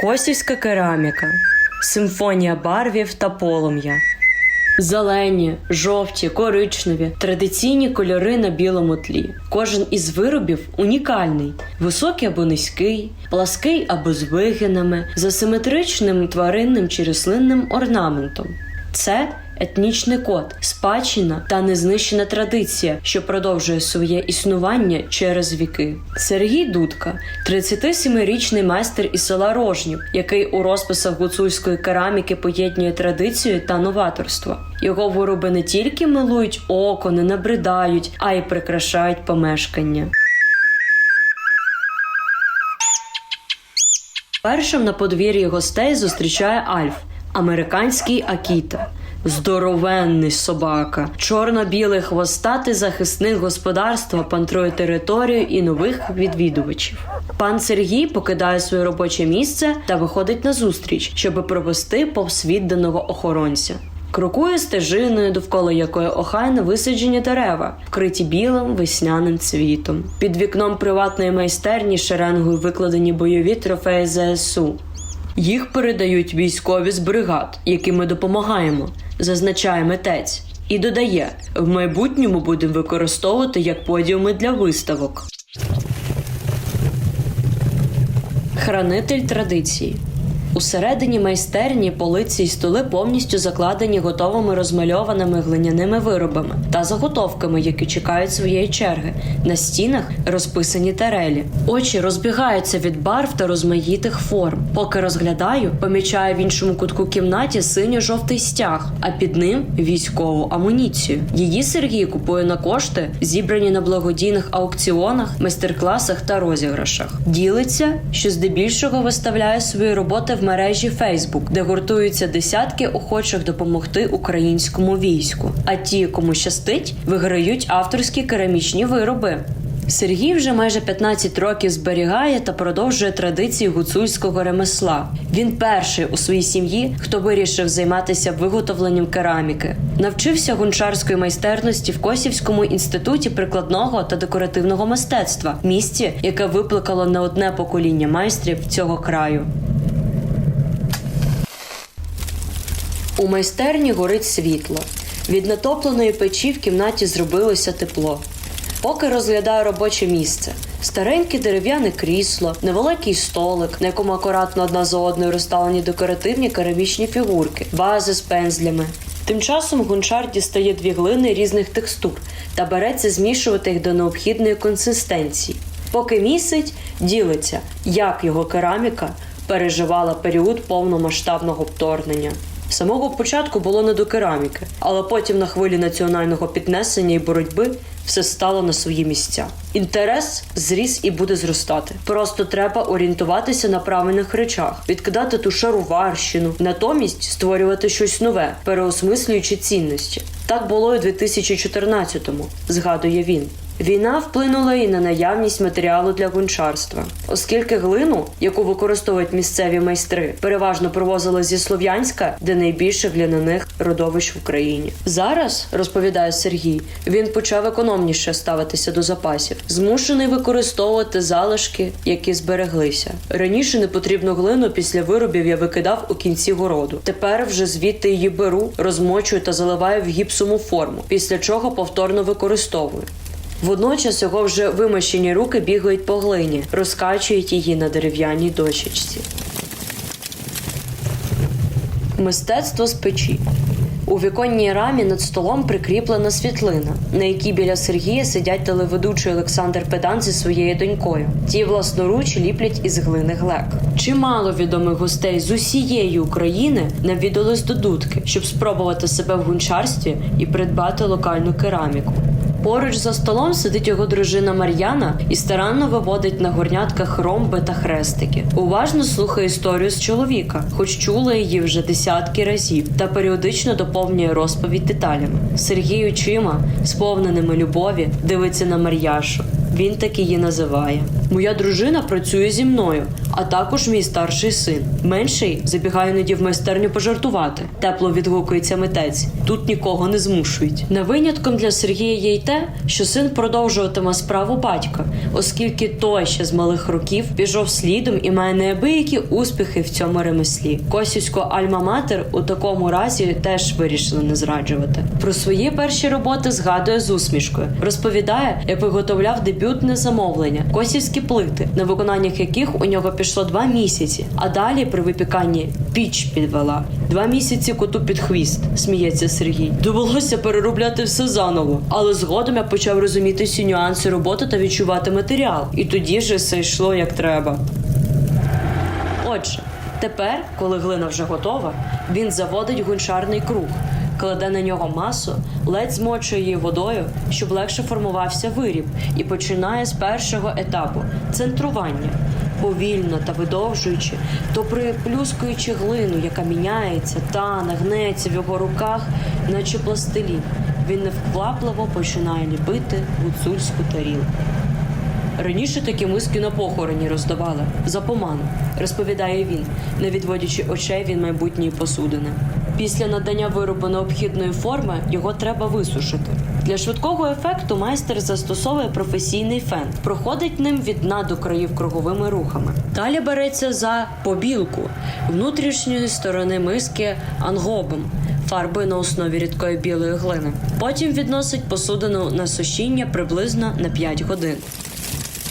Косівська кераміка, симфонія барвів та полум'я. Зелені, жовті, коричневі, традиційні кольори на білому тлі. Кожен із виробів унікальний, високий або низький, плаский або з вигинами, з асиметричним тваринним чи рослинним орнаментом. Це етнічний код, спадщина та незнищена традиція, що продовжує своє існування через віки. Сергій Дудка, 37-річний майстер із села Рожнів, який у розписах гуцульської кераміки поєднує традицію та новаторство. Його вироби не тільки милують око, не набридають, а й прикрашають помешкання. Першим на подвір'ї гостей зустрічає Альф, американський Акіта. Здоровенний собака, чорно-білий хвостатий захисник господарства пантрує територію і нових відвідувачів. Пан Сергій покидає своє робоче місце та виходить на зустріч, щоби провести повз відданого охоронця. Крокує стежиною, довкола якої охайно висаджені дерева, вкриті білим весняним цвітом. Під вікном приватної майстерні шеренгою викладені бойові трофеї ЗСУ. Їх передають військові з бригад, яким ми допомагаємо, зазначає митець. І додає: в майбутньому будемо використовувати як подіуми для виставок. Хранитель традиції. Усередині майстерні полиці й столи повністю закладені готовими розмальованими глиняними виробами та заготовками, які чекають своєї черги. На стінах розписані тарелі. Очі розбігаються від барв та розмаїтих форм. Поки розглядаю, помічаю в іншому кутку кімнаті синьо-жовтий стяг, а під ним військову амуніцію. Її Сергій купує на кошти, зібрані на благодійних аукціонах, майстер-класах та розіграшах. Ділиться, що здебільшого виставляє свої роботи в мережі Facebook, де гуртуються десятки охочих допомогти українському війську. А ті, кому щастить, виграють авторські керамічні вироби. Сергій вже майже 15 років зберігає та продовжує традиції гуцульського ремесла. Він перший у своїй сім'ї, хто вирішив займатися виготовленням кераміки. Навчився гончарської майстерності в Косівському інституті прикладного та декоративного мистецтва, місті, яке викликало не одне покоління майстрів цього краю. У майстерні горить світло. Від натопленої печі в кімнаті зробилося тепло. Поки розглядаю робоче місце. Стареньке дерев'яне крісло, невеликий столик, на якому акуратно одна за одною розставлені декоративні керамічні фігурки, вази з пензлями. Тим часом гончар дістає дві глини різних текстур та береться змішувати їх до необхідної консистенції. Поки місить, ділиться, як його кераміка переживала період повномасштабного вторгнення. Самого початку було не до кераміки, але потім на хвилі національного піднесення і боротьби все стало на свої місця. Інтерес зріс і буде зростати. Просто треба орієнтуватися на правильних речах, відкидати ту шароварщину, натомість створювати щось нове, переосмислюючи цінності. Так було і у 2014-му, згадує він. Війна вплинула і на наявність матеріалу для гончарства, оскільки глину, яку використовують місцеві майстри, переважно привозили зі Слов'янська, де найбільше гляняних родовищ в Україні. Зараз розповідає Сергій, він почав економніше ставитися до запасів, змушений використовувати залишки, які збереглися. Раніше непотрібну глину після виробів я викидав у кінці городу. Тепер вже звідти її беру, розмочую та заливаю в гіпсову форму, після чого повторно використовую. Водночас його вже вимощені руки бігають по глині, розкачують її на дерев'яній дощечці. Мистецтво з печі. У віконній рамі над столом прикріплена світлина, на якій біля Сергія сидять телеведучий Олександр Педан зі своєю донькою. Ті власноруч ліплять із глини глек. Чимало відомих гостей з усієї України навідались до дудки, щоб спробувати себе в гончарстві і придбати локальну кераміку. Поруч за столом сидить його дружина Мар'яна і старанно виводить на горнятках ромби та хрестики. Уважно слухає історію з чоловіка, хоч чула її вже десятки разів, та періодично доповнює розповідь деталями. Сергій очима, сповненими любові, дивиться на Мар'яшу. Він так її називає. Моя дружина працює зі мною, а також мій старший син. Менший забігає іноді в майстерню пожартувати. Тепло відгукується митець. Тут нікого не змушують. Не винятком для Сергія є й те, що син продовжуватиме справу батька, оскільки той ще з малих років пішов слідом і має неабиякі успіхи в цьому ремеслі. Косівську альма-матер у такому разі теж вирішили не зраджувати. Про свої перші роботи згадує з усмішкою. Розповідає, як виготовляв дебютне замовлення косівські плити, на виконаннях яких у нього пішло два місяці. А далі при випіканні піч підвела. Два місяці коту під хвіст, сміється Сергій. Довелося переробляти все заново. Але згодом я почав розуміти всі нюанси роботи та відчувати матеріал. І тоді ж все йшло як треба. Отже, тепер, коли глина вже готова, він заводить гончарний круг, кладе на нього масу, ледь змочує її водою, щоб легше формувався виріб, і починає з першого етапу центрування. Повільно та видовжуючи, то приплюскуючи глину, яка міняється, тане, гнеться в його руках, наче пластилін. Він невквапливо починає ліпити гуцульську тарілку. Раніше такі миски на похороні роздавали за поману, розповідає він, не відводячи очей від майбутньої посудини. Після надання виробу необхідної форми його треба висушити. Для швидкого ефекту майстер застосовує професійний фен, проходить ним від дна до країв круговими рухами. Далі береться за побілку внутрішньої сторони миски ангобом, фарбою на основі рідкої білої глини. Потім відносить посудину на сушіння приблизно на 5 годин.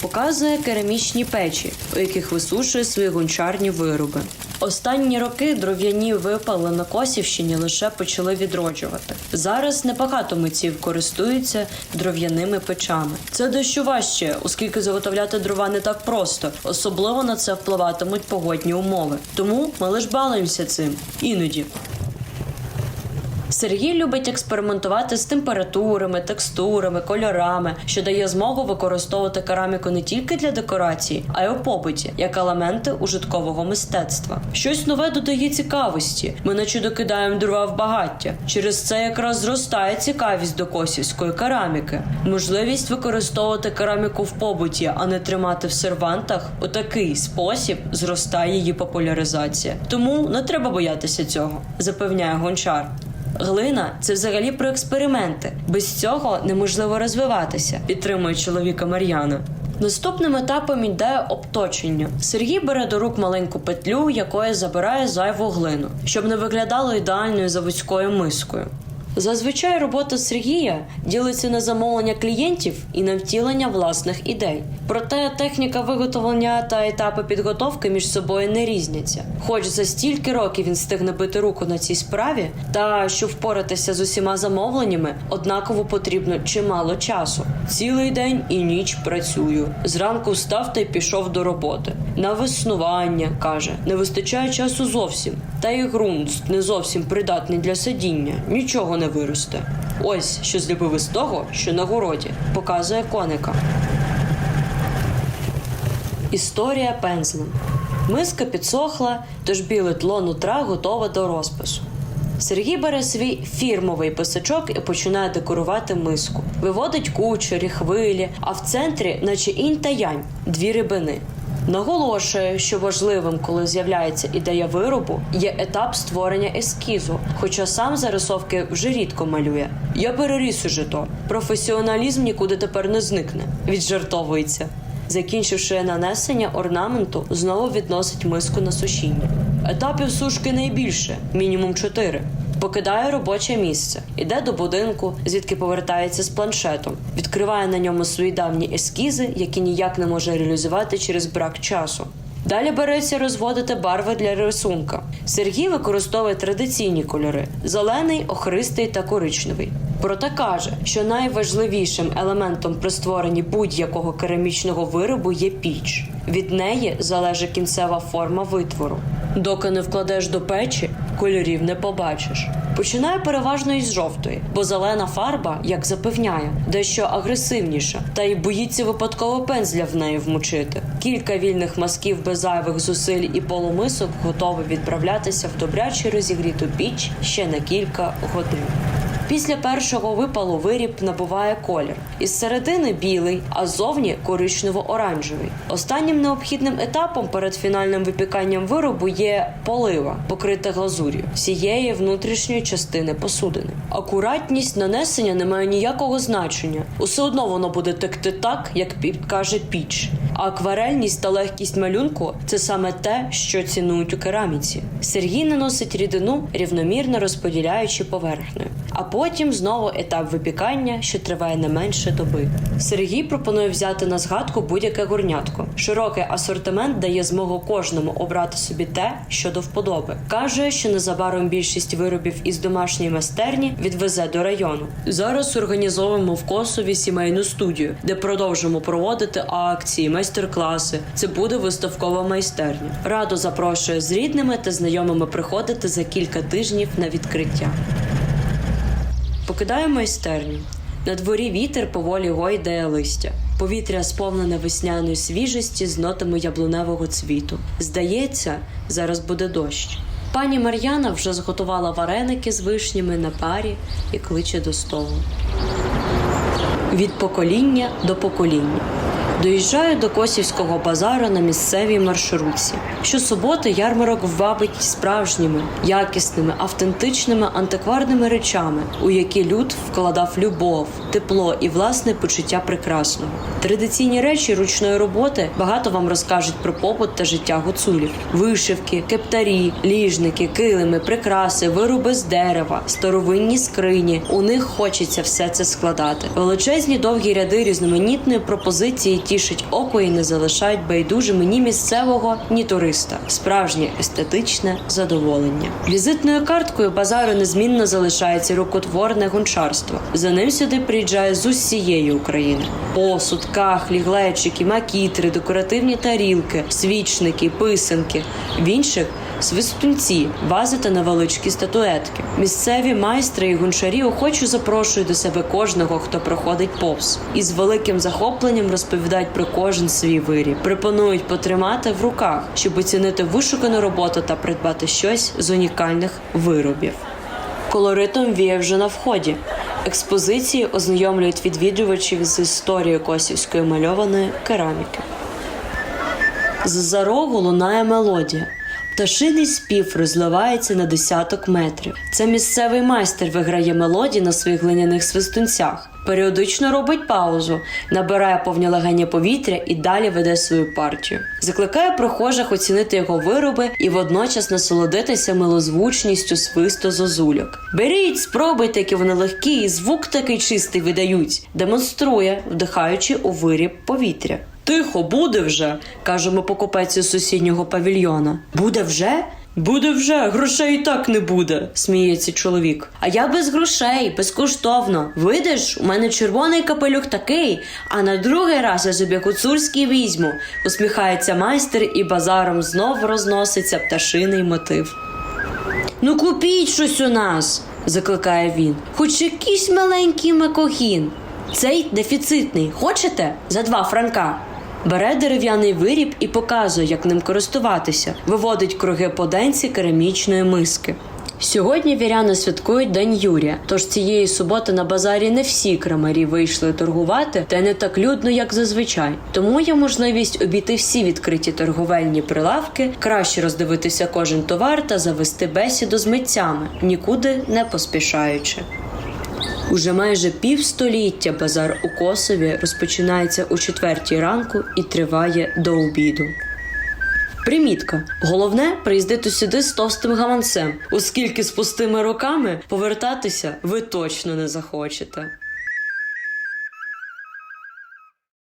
Показує керамічні печі, у яких висушує свої гончарні вироби. Останні роки дров'яні випали на Косівщині лише почали відроджувати. Зараз небагато митців користуються дров'яними печами. Це дещо важче, оскільки заготовляти дрова не так просто, особливо на це впливатимуть погодні умови. Тому ми лиш балуємося цим іноді. Сергій любить експериментувати з температурами, текстурами, кольорами, що дає змогу використовувати кераміку не тільки для декорації, а й у побуті, як елементи ужиткового мистецтва. Щось нове додає цікавості. Ми наче докидаємо дрова в багаття. Через це якраз зростає цікавість до косівської кераміки. Можливість використовувати кераміку в побуті, а не тримати в сервантах. У такий спосіб зростає її популяризація. Тому не треба боятися цього, запевняє гончар. Глина це взагалі про експерименти. Без цього неможливо розвиватися, підтримує чоловіка Мар'яна. Наступним етапом йде обточення. Сергій бере до рук маленьку петлю, якою забирає зайву глину, щоб не виглядало ідеальною заводською мискою. Зазвичай робота Сергія ділиться на замовлення клієнтів і на втілення власних ідей. Проте техніка виготовлення та етапи підготовки між собою не різняться. Хоч за стільки років він встигне бити руку на цій справі, та щоб впоратися з усіма замовленнями, однаково потрібно чимало часу. Цілий день і ніч працюю. Зранку встав та й пішов до роботи. На веснування каже, не вистачає часу зовсім. Та й ґрунт не зовсім придатний для садіння, нічого не виросте. Ось що зліпив із того, що на городі, показує коника. Історія пензлем. Миска підсохла, тож біле тло нутра готове до розпису. Сергій бере свій фірмовий писачок і починає декорувати миску. Виводить кучері, хвилі, а в центрі, наче інь та янь, дві рибини. Наголошує, що важливим, коли з'являється ідея виробу, є етап створення ескізу, хоча сам зарисовки вже рідко малює. Я переріс уже то. Професіоналізм нікуди тепер не зникне. Віджартовується. Закінчивши нанесення орнаменту, знову відносить миску на сушіння. Етапів сушки найбільше, мінімум чотири. Покидає робоче місце, іде до будинку, звідки повертається з планшетом, відкриває на ньому свої давні ескізи, які ніяк не може реалізувати через брак часу. Далі береться розводити барви для рисунка. Сергій використовує традиційні кольори: зелений, охристий та коричневий. Проте каже, що найважливішим елементом при створенні будь-якого керамічного виробу є піч. Від неї залежить кінцева форма витвору. Доки не вкладеш до печі, кольорів не побачиш. Починає переважно із жовтої, бо зелена фарба, як запевняє, дещо агресивніша, та й боїться випадково пензля в неї вмочити. Кілька вільних мазків без зайвих зусиль і полумисок готові відправлятися в добряче розігріту піч ще на кілька годин. Після першого випалу виріб набуває колір. Із середини білий, а ззовні коричнево-оранжевий. Останнім необхідним етапом перед фінальним випіканням виробу є полива, покрита глазур'ю всієї внутрішньої частини посудини. Акуратність нанесення не має ніякого значення. Усе одно воно буде текти так, як підкаже піч. А акварельність та легкість малюнку це саме те, що цінують у кераміці. Сергій наносить рідину, рівномірно розподіляючи поверхнею. А потім знову етап випікання, що триває не менше доби. Сергій пропонує взяти на згадку будь-яке горнятко. Широкий асортимент дає змогу кожному обрати собі те, що до вподоби. Каже, що незабаром більшість виробів із домашньої майстерні відвезе до району. Зараз організовуємо в Косові сімейну студію, де продовжимо проводити акції, майстер-класи. Це буде виставкова майстерня. Радо запрошує з рідними та знайомими приходити за кілька тижнів на відкриття. Покидаю майстерню. На дворі вітер поволі гойдає листя. Повітря сповнене весняної свіжості з нотами яблуневого цвіту. Здається, зараз буде дощ. Пані Мар'яна вже зготувала вареники з вишнями на парі і кличе до столу. Від покоління до покоління. Доїжджаю до Косівського базару на місцевій маршрутці. Щосуботи ярмарок вабить справжніми, якісними, автентичними антикварними речами, у які люд вкладав любов, тепло і власне почуття прекрасного. Традиційні речі ручної роботи багато вам розкажуть про побут та життя гуцулів: вишивки, кептарі, ліжники, килими, прикраси, вироби з дерева, старовинні скрині. У них хочеться все це складати. Величезні довгі ряди різноманітної пропозиції тішать око і не залишають байдужими ні місцевого, ні туриста. Справжнє естетичне задоволення. Візитною карткою базару незмінно залишається рукотворне гончарство. За ним сюди приїжджає з усієї України. Посуд, кахлі, глечики, макітри, декоративні тарілки, свічники, писанки. В інших свистунці, вази та невеличкі статуетки. Місцеві майстри і гончарі охоче запрошують до себе кожного, хто проходить повз, і з великим захопленням розповідають про кожен свій виріб. Пропонують потримати в руках, щоб оцінити вишукану роботу та придбати щось з унікальних виробів. Колоритом віє вже на вході. Експозиції ознайомлюють відвідувачів з історією косівської мальованої кераміки. З-за рогу лунає мелодія. Пташиний спів розливається на десяток метрів. Це місцевий майстер виграє мелодії на своїх глиняних свистунцях. Періодично робить паузу, набирає повні легені повітря і далі веде свою партію. Закликає прохожих оцінити його вироби і водночас насолодитися милозвучністю свисту зозульок. Беріть, спробуйте, які вони легкі, і звук такий чистий видають. Демонструє, вдихаючи у виріб повітря. Тихо, буде вже, кажемо покупець із сусіднього павільйона. Буде вже? Буде вже, грошей і так не буде, сміється чоловік. А я без грошей, безкоштовно. Видиш, у мене червоний капелюх такий, а на другий раз я собі гуцульський візьму, усміхається майстер і базаром знов розноситься пташиний мотив. Ну купіть щось у нас, закликає він. Хоч якийсь маленький макогін. Цей дефіцитний. Хочете? За два франка. Бере дерев'яний виріб і показує, як ним користуватися, виводить круги по денці керамічної миски. Сьогодні віряни святкують День Юрія, тож цієї суботи на базарі не всі крамарі вийшли торгувати, та не так людно, як зазвичай. Тому є можливість обійти всі відкриті торговельні прилавки, краще роздивитися кожен товар та завести бесіду з митцями, нікуди не поспішаючи. Уже майже півстоліття базар у Косові розпочинається у четвертій ранку і триває до обіду. Примітка. Головне приїздити сюди з товстим гаманцем, оскільки з пустими руками повертатися ви точно не захочете.